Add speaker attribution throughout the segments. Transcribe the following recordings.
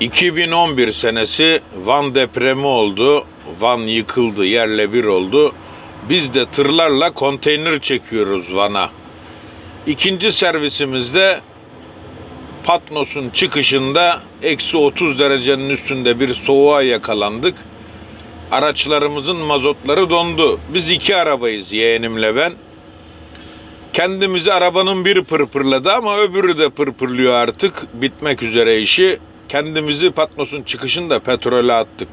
Speaker 1: 2011 senesi Van depremi oldu. Van yıkıldı, yerle bir oldu. Biz de tırlarla konteyner çekiyoruz Van'a. İkinci servisimizde Patmos'un çıkışında eksi 30 derecenin üstünde bir soğuğa yakalandık. Araçlarımızın mazotları dondu. Biz iki arabayız yeğenimle ben. Kendimizi arabanın biri pırpırladı ama öbürü de pırpırlıyor artık. Bitmek üzere işi. Kendimizi Patmos'un çıkışında petrole attık.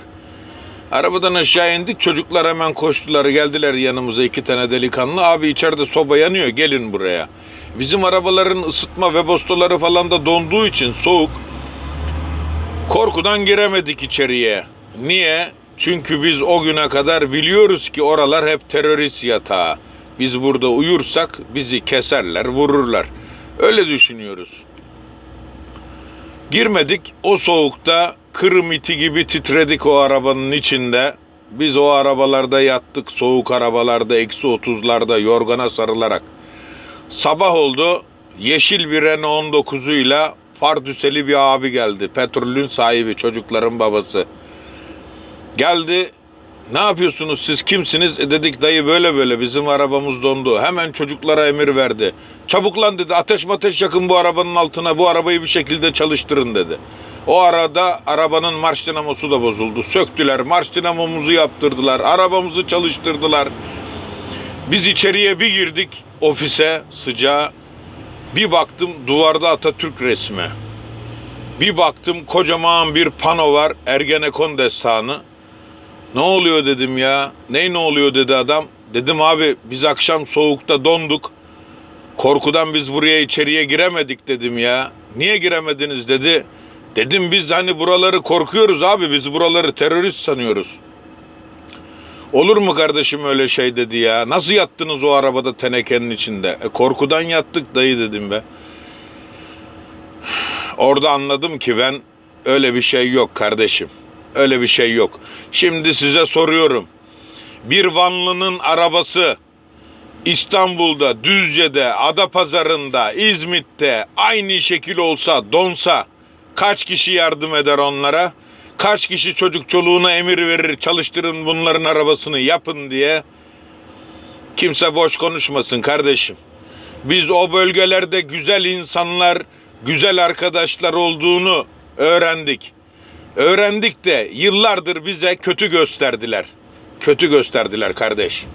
Speaker 1: Arabadan aşağı indik. Çocuklar hemen koştular. Geldiler yanımıza iki tane delikanlı. Abi içeride soba yanıyor. Gelin buraya. Bizim arabaların ısıtma ve bostoları falan da donduğu için soğuk. Korkudan giremedik içeriye. Niye? Çünkü biz o güne kadar biliyoruz ki oralar hep terörist yatağı. Biz burada uyursak bizi keserler, vururlar. Öyle düşünüyoruz. Girmedik. O soğukta kırım iti gibi titredik o arabanın içinde. Biz o arabalarda yattık. Soğuk arabalarda eksi otuzlarda yorgana sarılarak. Sabah oldu. Yeşil bir Renault 19'uyla Fardüseli bir abi geldi. Petrolün sahibi, çocukların babası. Geldi. Ne yapıyorsunuz siz kimsiniz? E dedik dayı böyle böyle bizim arabamız dondu. Hemen çocuklara emir verdi. Çabuk lan dedi ateş mateş yakın bu arabanın altına bu arabayı bir şekilde çalıştırın dedi. O arada arabanın marş dinamosu da bozuldu. Söktüler marş dinamomuzu yaptırdılar. Arabamızı çalıştırdılar. Biz içeriye bir girdik ofise sıcağa. Bir baktım duvarda Atatürk resmi. Bir baktım kocaman bir pano var Ergenekon destanı. Ne oluyor dedim ya. Ney ne oluyor dedi adam. Dedim abi biz akşam soğukta donduk. Korkudan biz buraya içeriye giremedik dedim ya. Niye giremediniz dedi. Dedim biz hani buraları korkuyoruz abi biz buraları terörist sanıyoruz. Olur mu kardeşim öyle şey dedi ya. Nasıl yattınız o arabada tenekenin içinde? E, korkudan yattık dayı dedim be. Orada anladım ki ben öyle bir şey yok kardeşim. Öyle bir şey yok. Şimdi size soruyorum. Bir Vanlı'nın arabası İstanbul'da, Düzce'de, Adapazarı'nda, İzmit'te aynı şekil olsa, donsa kaç kişi yardım eder onlara? Kaç kişi çocuk çoluğuna emir verir, çalıştırın bunların arabasını yapın diye? Kimse boş konuşmasın kardeşim. Biz o bölgelerde güzel insanlar, güzel arkadaşlar olduğunu öğrendik. Öğrendik de yıllardır bize kötü gösterdiler. Kötü gösterdiler kardeş.